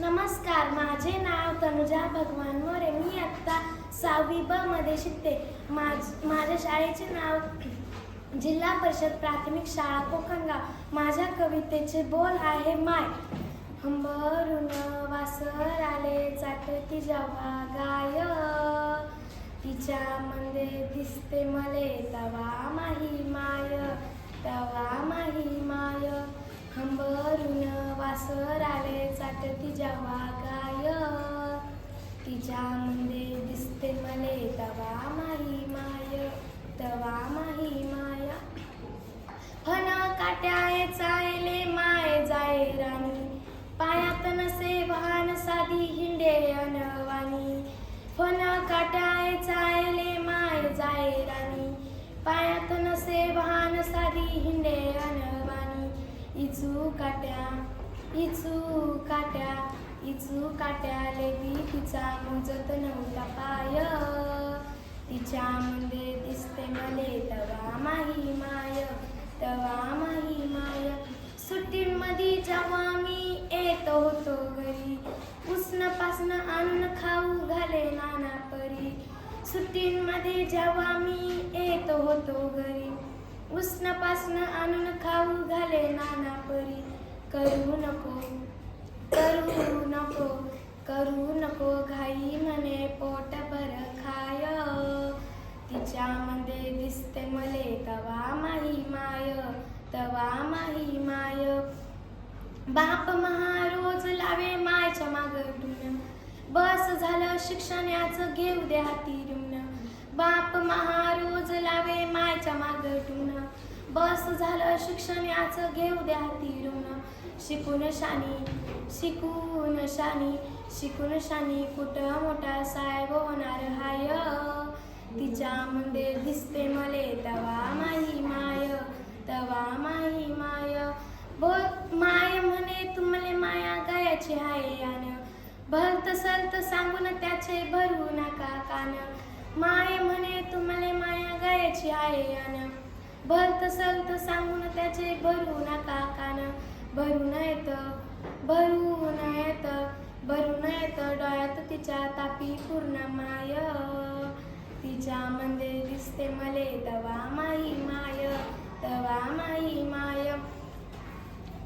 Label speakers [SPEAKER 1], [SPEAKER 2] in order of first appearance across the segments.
[SPEAKER 1] नमस्कार माझे नाव तनुजा भगवान मोरे. मी आत्ता सहावी ब मध्ये शिकते. माझ माझ्या शाळेचे नाव जिल्हा परिषद प्राथमिक शाळा कोकणगाव. माझ्या कवितेचे बोल आहे माय. हंबरून वासर आले चाटती जेव्हा गाय. तिच्या मध्ये दिसते मले तवा माही माय तवा माही माय. हंबरून वासर आले चाटती गाय तिच्या मंदे दिसते मले तवा माही माय तवा माही माय. फन काट्याय चायले माय जाय राणी. पायात नसे वाहन साधी हिंडे अनवानी फन काट्याय चायले माय जाय राणी. पायात नसे भान साधी हिंडे अनवानी इचू काट्या इचू काट्या इचू काट्या लेवी तिचा मुजत नव्हता पाय. तिच्या मध्ये दिसते मले तवा माही माय तवा माही माय. सुट्टींमध्ये जेव्हा मी येत होतो घरी उष्ण अन्न खाऊ घाले नाना परी. सुट्टींमध्ये जेव्हा मी येत होतो घरी उष्णपासनं आणून खाऊ घाले नाना परी. करू नको करू नको करू नको घाई म्हणे पोट भर खाय तिच्यामध्ये दिसते मले तवा माही माय तवा माही माय. बाप महारोज लावे मायच्या मागटून बस झालं शिक्षणाचं घेऊ द्या तिरून बाप महारोज लावे मायच्या मागटून बस झालं शिक्षणाचं घेऊ द्या तिरून. शिकून शानी शिकून शानी शिकून शानी कुठं मोठा साहेब होणार हाय? तिच्या तिच्यामध्ये दिसते मले तवा माही माय तवा माही माय. बो माय म्हणे तुम्हाला माया गायाची हाय यान. भर तसल तर सांगून त्याचे भरू नका कान. माय म्हणे तुम्हाला माया गायाची आहे यान. भरत सलत सांगून त्याचे भरू नका कान भरून येत भरून येत भरून येत डोळ्यात तिच्या तापी पूर्ण माय. तिच्या मध्ये दिसते मले तवा माही माय तवा माही माय.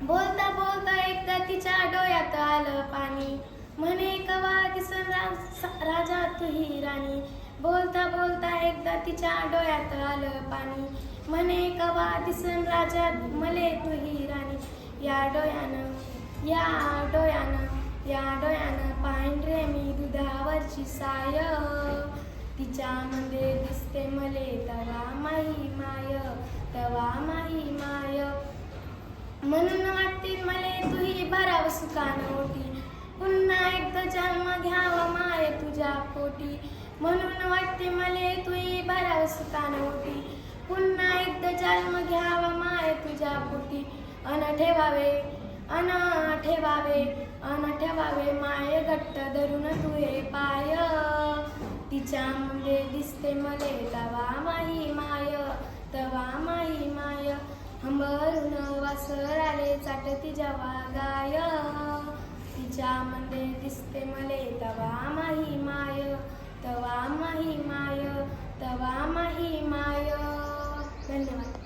[SPEAKER 1] बोलता बोलता एकदा तिच्या डोळ्यात आलं पाणी. म्हणे कवा दिसन राजा तुही बोलता बोलता एकदा तिच्या डोळ्यात आलं पाणी. म्हणे कवा दिसन राजा मले तुही राणी? या डोळ्यानं या डोळ्यानं या डोळ्यानं पाहिन रे मी दुधावरची साय. तिच्यामध्ये दिसते मले तवा माही माय तवा माही माय. म्हणून वाटते मले तुही भराव सुकान ओटी. पुन्हा एकदा जन्म घ्यावा माय तुझ्या पोटी. म्हणून वाटते मले तुही भराव सुकान ओटी पुन्हा एकदा जन्म घ्यावा माय तुझ्या पोटी अन ठेवावे अन ठेवावे अन ठेवावे माय घट्ट धरून तुये पाय. तिच्या मुले दिसते मले तवा माही माय तवा माही माय. हंबरून वासर आले चाटती जेव्हा गाय. तिच्यामध्ये दिसते मले तवा माही तवा माही माय